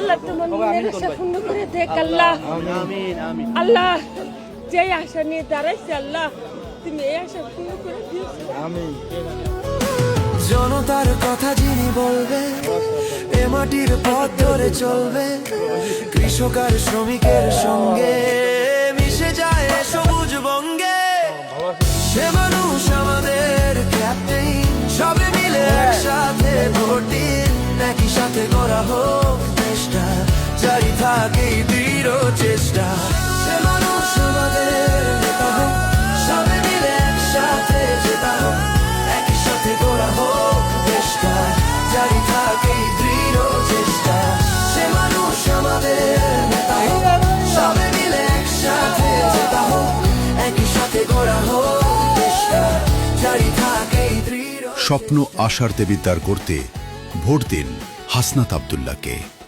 আল্লাহ তোমার মনের আশা পূর্ণ করে দেখ আল্লাহ। আমিন আমিন। আল্লাহ যে আশা নিয়ে দাঁড়াইছে আল্লাহ তুমি এই আশা পূর্ণ করে দিয়েছ। জনতার কথা যিনি বলবে এ মাটির পথ ধরে চলবে। কৃষক আর শ্রমিকের সঙ্গে মিশে যায় সবুজ বঙ্গে। সে মানুষ আমাদের ক্যাপ্টেন সবে মিলে একসাথে ভোট দিন একই সাথে করা হোক। জারি থাকে এই দৃঢ় চেষ্টা। একই সাথে একই সাথে স্বপ্ন, আশার দেবিদ্বার করতে ভোট দিন হাসনাত আবদুল্লাহকে।